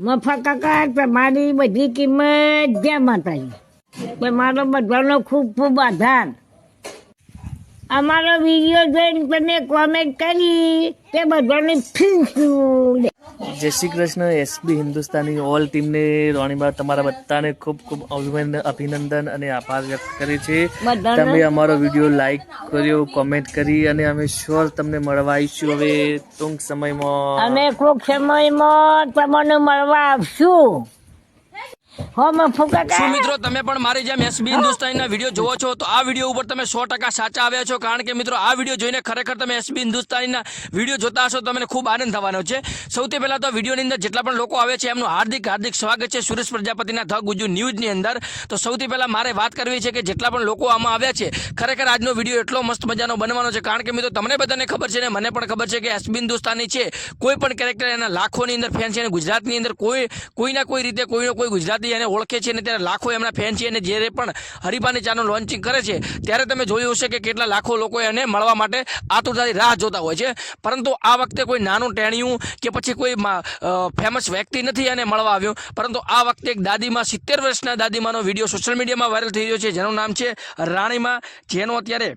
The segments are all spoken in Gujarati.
મફા કાકા તમારી બધી કિંમત જ્યાં માતાજી. મારો બધાનો ખૂબ ખૂબ આભાર. અમારો વીડિયો જોઈને તમે કોમેન્ટ કરી તે બધાને thank Jay Shri Krishna SB Hindustani all ટીમને રોણીબા તમારા બધાને ખૂબ ખૂબ અભિનંદન અભિનંદન અને આભાર વ્યક્ત કરે છે તમે અમારો વીડિયો લાઈક કર્યો કોમેન્ટ કરી અને અમે શ્યોર તમને મળવા આવીશું હવે ટૂંક સમયમાં અમે ટૂંક સમયમાં તમને મળવા આવશું. મિત્રો, તમે પણ મારી જેમ એસબી હિન્દુસ્તાનીના વીડિયો જોવો છો, તો આ વીડિયો ઉપર તમે સો ટકા સાચા આવ્યા છો, કારણ કે મિત્રો, આ વીડિયો જોઈને ખરેખર તમે એસબી હિન્દુસ્તાનીના વીડિયો જોતા હશો તમને ખૂબ આનંદ થવાનો છે. સૌથી પહેલા તો વિડીયોની અંદર જેટલા પણ લોકો આવે છે, એમનું હાર્દિક હાર્દિક સ્વાગત છે સુરેશ પ્રજાપતિના ધ ગુજુ ન્યૂઝની અંદર. તો સૌથી પહેલા મારે વાત કરવી છે કે જેટલા પણ લોકો આમાં આવ્યા છે, ખરેખર આજનો વીડિયો એટલો મસ્ત મજાનો બનવાનો છે, કારણ કે મિત્રો, તમને બધાને ખબર છે ને, મને પણ ખબર છે કે એસબી હિન્દુસ્તાની છે, કોઈ પણ કેરેક્ટર એના લાખોની અંદર ફેન છે અને ગુજરાતની અંદર કોઈ કોઈના કોઈ રીતે કોઈનો કોઈ ગુજરાતી એને ઓળખે છે અને ત્યારે લાખો એમના ફેન છે અને જ્યારે પણ હરિભાની ચાનું લોન્ચિંગ કરે છે, ત્યારે તમે જોયું હશે કે કેટલા લાખો લોકો એને મળવા માટે આતુરતાથી રાહ જોતા હોય છે. પરંતુ આ વખતે કોઈ નાનું ટેણિયું કે પછી કોઈ ફેમસ વ્યક્તિ નથી એને મળવા આવ્યો. પરંતુ આ વખતે એક દાદીમાં, સિત્તેર વર્ષના દાદીમાનો વીડિયો સોશિયલ મીડિયામાં વાયરલ થઈ રહ્યો છે. જેનું નામ છે રાણીમાં. જેનો અત્યારે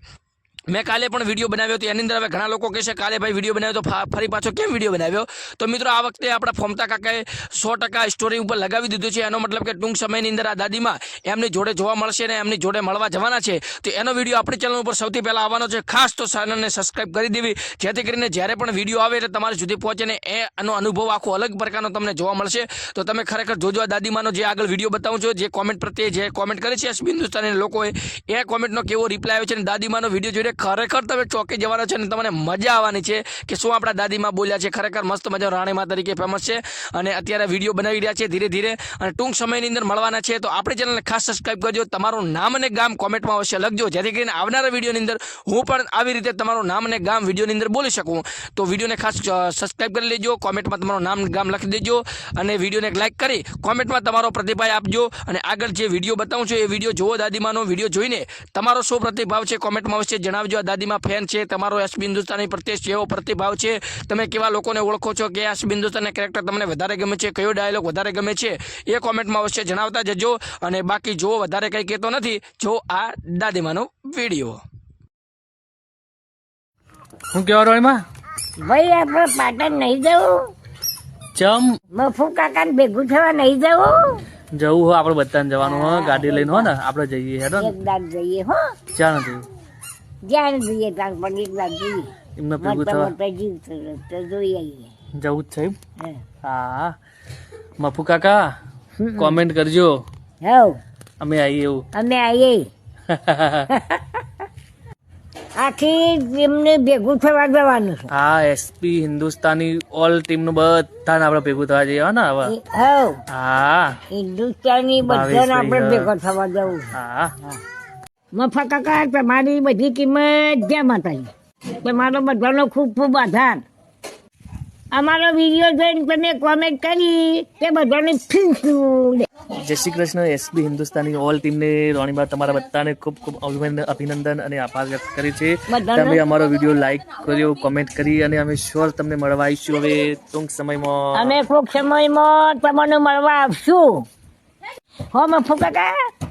મેં કાલે પણ વીડિયો બનાવ્યો હતો. એની અંદર હવે ઘણા લોકો કહેશે કાલે ભાઈ વીડિયો બનાવ્યો તો ફરી પાછો કેમ વીડિયો બનાવ્યો? તો મિત્રો, આ વખતે આપણા ફોમતા કાકાએ સો ટકા સ્ટોરી ઉપર લગાવી દીધું છે. એનો મતલબ કે ટૂંક સમયની અંદર આ દાદીમાં એમની જોડે જોવા મળશે અને એમની જોડે મળવા જવાના છે. તો એનો વીડિયો આપણી ચેનલ ઉપર સૌથી પહેલાં આવવાનો છે. ખાસ તો ચેનલને સબસ્ક્રાઇબ કરી દેવી. જેથી કરીને જ્યારે પણ વીડિયો આવે એટલે તમારી સુધી પહોંચે ને એ આનો અનુભવ આખો અલગ પ્રકારનો તમને જોવા મળશે. તો તમે ખરેખર જોજો આ દાદીમાનો જે આગળ વીડિયો બતાવું છું, જે કોમેન્ટ પ્રત્યે જે કોમેન્ટ કરે છે એસબી હિન્દુસ્તાની લોકોએ, એ કોમેન્ટનો કેવો રિપ્લાય આવ્યો છે અને દાદીમાનો વીડિયો જોઈને ખરેખર તમે ચોકી જવાના છે અને તમને મજા આવવાની છે કે શું આપણા દાદીમાં બોલ્યા છે, ખરેખર મસ્ત મજા રાણીમાં તરીકે ફેમસ છે અને અત્યારે વીડિયો બનાવી રહ્યા છે ધીરે ધીરે અને ટૂંક સમયની અંદર મળવાના છે. તો આપણી ચેનલને ખાસ સબસ્ક્રાઈબ કરજો, તમારું નામ અને ગામ કોમેન્ટમાં અવશ્ય લખજો, જેથી કરીને આવનારા વિડીયોની અંદર હું પણ આવી રીતે તમારું નામ અને ગામ વિડીયોની અંદર બોલી શકું. તો વિડીયોને ખાસ સબસ્ક્રાઈબ કરી લેજો, કોમેન્ટમાં તમારું નામ ગામ લખી દેજો અને વિડીયોને લાઇક કરી, કોમેન્ટમાં તમારો પ્રતિભાવ આપજો અને આગળ જે વીડિયો બતાવું છું, એ વીડિયો જોવો દાદીમાનો, વીડિયો જોઈને તમારો શું પ્રતિભાવ છે, કોમેન્ટમાં અવશ્ય જણાવજો આ દાદીમાં ફેન છે તમારો એસબી હિન્દુસ્તાની પ્રત્યે કેવો પ્રતિભાવ છે. તમે કેવા લોકોને ઓળખો છો કે એસબી હિન્દુસ્તાનના કેરેક્ટર તમને વધારે ગમે છે? કયો ડાયલોગ વધારે ગમે છે? એ કોમેન્ટમાં અવશ્ય જણાવતા જજો. અને બાકી જો વધારે કંઈ કહેતો નથી જો આ દાદીમાનો વીડિયો. હું કેવા રોણીમાં ભાઈ આપણે પાટણ નહીં જવું. ચમ. મફુ કાકાને ભેગું થવા નહીં જવું. જવું હો આપણે બધાને જવાનું હો ગાડી લઈને હો ને આપણે જઈએ હેડો ને. જઈએ હો. ચાલો નથી જ્યાં જોઈએ ત્યાં પંડિત એક જોઈએ. એમને ભેગું થવા જીવ તો જોઈ આવીએ જવું જ છે હા. મફુ કાકા કોમેન્ટ કરજો. હવ. અમે આવીએ એવું. અમે આવીએ આખી એમને ભેગું થવા જવાનું છે. હા એસપી હિન્દુસ્તાની ઓલ ટીમનું બધાને આપણે ભેગું થવા જઈએ ને હવે. હા. હિન્દુસ્તાની બધાને આપણે ભેગો થવા જવું. હા. મફા કાકા તમારી બધી કિંમત જ્યાં માતાજી. તમારો બધાનો ખૂબ ખૂબ આધાર. અમારો વીડિયો જોઈને તમે કોમેન્ટ કરી તે બધાને ફીસું જય શ્રી કૃષ્ણ એસબી હિન્દુસ્તાની ઓલ ટીમને રોણીબા તમારા બધાને ખૂબ ખૂબ અભિનંદન અભિનંદન અને આભાર વ્યક્ત કરે છે? તમે અમારો વીડિયો લાઈક કર્યો કોમેન્ટ કરી અને અમે શ્યોર તમને મળવા આવીશું હવે ટૂંક સમયમાં અમે ખૂબ સમયમાં તમને મળવા આવશું. હો મફુ કાકા.